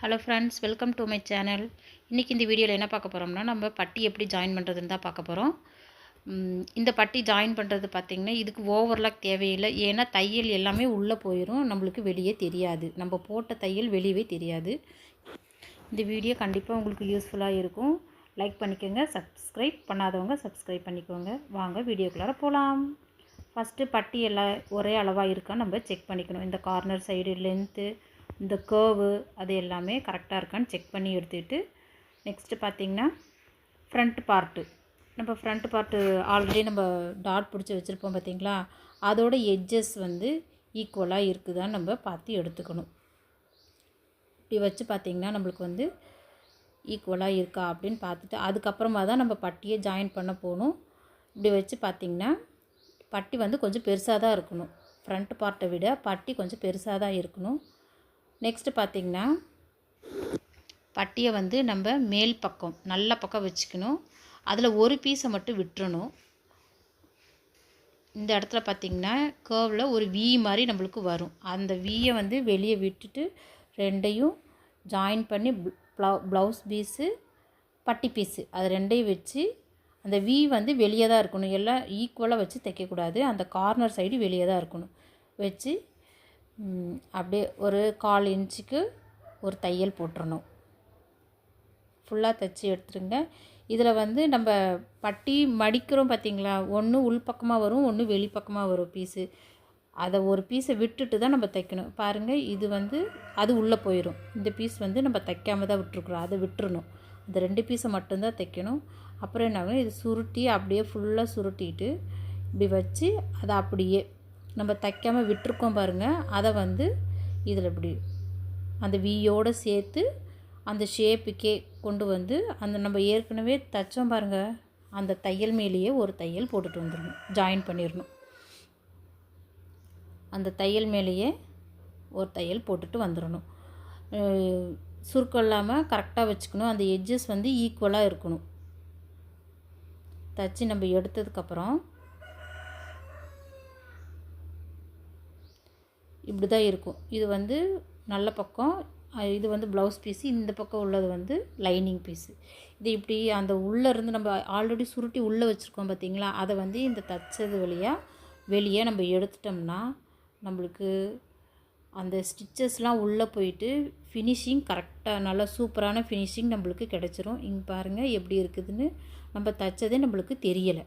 Hello friends welcome to my channel இன்றைக்கி இந்த வீடியோவில் என்ன பார்க்க போகிறோம்னா நம்ம பட்டி எப்படி ஜாயின் பண்ணுறதுன்னு தான் பார்க்க போகிறோம் இந்த பட்டி ஜாயின் பண்ணுறது பார்த்திங்கன்னா இதுக்கு ஓவர்லாக் தேவையில்லை. ஏன்னா தையல் எல்லாமே உள்ளே போயிடும் நம்மளுக்கு வெளியே தெரியாது. நம்ம போட்ட தையல் வெளியவே தெரியாது. இந்த வீடியோ கண்டிப்பாக உங்களுக்கு யூஸ்ஃபுல்லாக இருக்கும். லைக் பண்ணிக்கோங்க. சப்ஸ்கிரைப் பண்ணாதவங்க சப்ஸ்கிரைப் பண்ணிக்கோங்க. வாங்க வீடியோக்குள்ளார போகலாம் ஃபஸ்ட்டு பட்டி எல்லாம் ஒரே அளவாக இருக்கா? நம்ம செக் பண்ணிக்கணும். இந்த கார்னர் சைடு லென்த்து இந்த கேர்வு அது எல்லாமே கரெக்டாக இருக்கான்னு செக் பண்ணி எடுத்துக்கிட்டு நெக்ஸ்ட்டு பார்த்திங்கன்னா ஃப்ரண்ட் பார்ட்டு நம்ம ஃப்ரண்ட் பார்ட்டு ஆல்ரெடி நம்ம டாட் பிடிச்சி வச்சுருப்போம் பார்த்திங்களா? அதோட எட்ஜஸ் வந்து ஈக்குவலாக இருக்குதான்னு நம்ம பார்த்து எடுத்துக்கணும். இப்படி வச்சு பார்த்திங்கன்னா நம்மளுக்கு வந்து ஈக்குவலாக இருக்கா அப்படின்னு பார்த்துட்டு அதுக்கப்புறமா தான் நம்ம பட்டியை ஜாயின் பண்ண போகணும். இப்படி வச்சு பார்த்திங்கன்னா பட்டி வந்து கொஞ்சம் பெருசாக தான் இருக்கணும். ஃப்ரண்ட் பார்ட்டை விட பட்டி கொஞ்சம் பெருசாக தான் இருக்கணும். நெக்ஸ்ட்டு பார்த்திங்கன்னா பட்டியை வந்து நம்ம மேல் பக்கம் நல்ல பக்கம் வச்சுக்கணும். அதில் ஒரு பீஸை மட்டும் விட்டுறணும். இந்த இடத்துல பார்த்திங்கன்னா கேர்வில் ஒரு வி மாதிரி நம்மளுக்கு வரும். அந்த வியை வந்து வெளியே விட்டுட்டு ரெண்டையும் ஜாயின் பண்ணி ப்ளவு ப்ளவுஸ் பீஸு பட்டி பீஸு அது ரெண்டையும் வச்சு அந்த வி வந்து வெளியே தான் இருக்கணும். எல்லாம் ஈக்குவலாக வச்சு தைக்கக்கூடாது. அந்த கார்னர் சைடு வெளியே தான் இருக்கணும். வச்சு அப்படியே ஒரு கால் இன்ச்சுக்கு ஒரு தையல் போட்டுறணும். ஃபுல்லாக தைச்சி எடுத்துருங்க. இதில் வந்து நம்ம பட்டி மடிக்கிறோம் பார்த்திங்களா ஒன்று உள்பக்கமாக வரும் ஒன்று வெளிப்பக்கமாக வரும் பீஸு அதை ஒரு பீஸை விட்டுட்டு தான் நம்ம தைக்கணும். பாருங்கள் இது வந்து அது உள்ளே போயிடும் இந்த பீஸ் வந்து நம்ம தைக்காமல் தான் விட்டுருக்குறோம். அதை விட்டுறணும். இந்த ரெண்டு பீஸை மட்டும்தான் தைக்கணும். அப்புறம் என்ன இது சுருட்டி அப்படியே ஃபுல்லாக சுருட்டிட்டு இப்படி வச்சு அதை அப்படியே நம்ம தைக்காமல் விட்டுருக்கோம் பாருங்கள் அதை வந்து இதில் இப்படி அந்த வீயோடு சேர்த்து அந்த ஷேப்புக்கே கொண்டு வந்து அந்த நம்ம ஏற்கனவே தைச்சோம் பாருங்கள் அந்த தையல் மேலேயே ஒரு தையல் போட்டுட்டு வந்துடணும். ஜாயின் பண்ணிடணும். அந்த தையல் மேலேயே ஒரு தையல் போட்டுட்டு வந்துடணும். சுருக்கம் இல்லாமல் கரெக்டாக வச்சுக்கணும். அந்த எட்ஜஸ் வந்து ஈக்குவலாக இருக்கணும். தச்சு நம்ம எடுத்ததுக்கப்புறம் இப்படி தான் இருக்கும். இது வந்து நல்ல பக்கம். இது வந்து ப்ளவுஸ் பீஸு இந்த பக்கம் உள்ளது வந்து லைனிங் பீஸு இது இப்படி அந்த உள்ளேருந்து நம்ம ஆல்ரெடி சுருட்டி உள்ளே வச்சுருக்கோம் பார்த்திங்களா அதை வந்து இந்த தைச்சது வழியாக வெளியே நம்ம எடுத்துட்டோம்னா நம்மளுக்கு அந்த ஸ்டிச்சஸ்லாம் உள்ளே போயிட்டு ஃபினிஷிங் கரெக்டாக நல்லா சூப்பரான ஃபினிஷிங் நம்மளுக்கு கிடச்சிரும். இங்கே பாருங்கள் எப்படி இருக்குதுன்னு நம்ம தைச்சதே நம்மளுக்கு தெரியலை.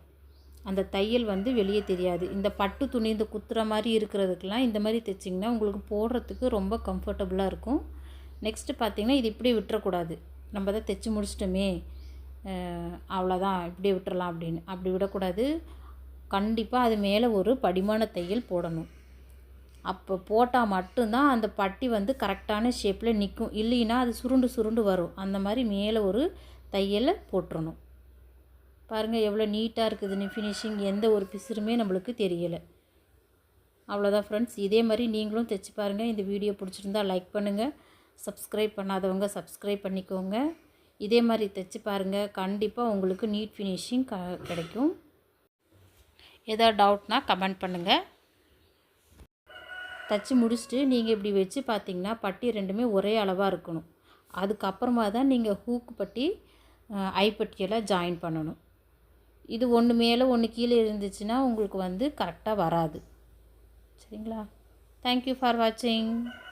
அந்த தையல் வந்து வெளியே தெரியாது. இந்த பட்டு துணி இந்த குத்துற மாதிரி இருக்கிறதுக்கெலாம் இந்த மாதிரி தைச்சிங்கன்னா உங்களுக்கு போடுறதுக்கு ரொம்ப கம்ஃபர்டபுளாக இருக்கும். நெக்ஸ்ட்டு பார்த்திங்கன்னா இது இப்படி விட்டுறக்கூடாது. நம்ம தான் தைச்சி முடிச்சிட்டோமே. அவ்வளோதான் இப்படியே விட்டுறலாம் அப்படின்னு. அப்படி விடக்கூடாது. கண்டிப்பாக அது மேலே ஒரு படிமான தையல் போடணும். அப்போ போட்டால் மட்டும்தான் அந்த பட்டி வந்து கரெக்டான ஷேப்பில் நிற்கும் இல்லைன்னா அது சுருண்டு சுருண்டு வரும். அந்த மாதிரி மேலே ஒரு தையலை போட்டுறணும். பாருங்கள் எவ்வளோ நீட்டாக இருக்குதுன்னு ஃபினிஷிங் எந்த ஒரு பிசுருமே நம்மளுக்கு தெரியலை. அவ்வளோதான் ஃப்ரெண்ட்ஸ் இதே மாதிரி நீங்களும் தைச்சி பாருங்கள் இந்த வீடியோ பிடிச்சிருந்தா லைக் பண்ணுங்கள் சப்ஸ்கிரைப் பண்ணாதவங்க சப்ஸ்கிரைப் பண்ணிக்கோங்க. இதே மாதிரி தைச்சி பாருங்கள் கண்டிப்பாக உங்களுக்கு நீட் ஃபினிஷிங் க கிடைக்கும். ஏதாவது டவுட்னா கமெண்ட் பண்ணுங்கள் தைச்சி முடிச்சுட்டு நீங்கள் இப்படி வச்சு பார்த்தீங்கன்னா பட்டி ரெண்டுமே ஒரே அளவாக இருக்கணும். அதுக்கப்புறமா தான் நீங்கள் ஹூக்கு பட்டி ஐப்பட்டியெல்லாம் ஜாயின் பண்ணணும். இது ஒன்று மேலே ஒன்று கீழே இருந்துச்சுன்னா உங்களுக்கு வந்து கரெக்டாக வராது. சரிங்களா? தேங்க்யூ ஃபார் வாட்சிங்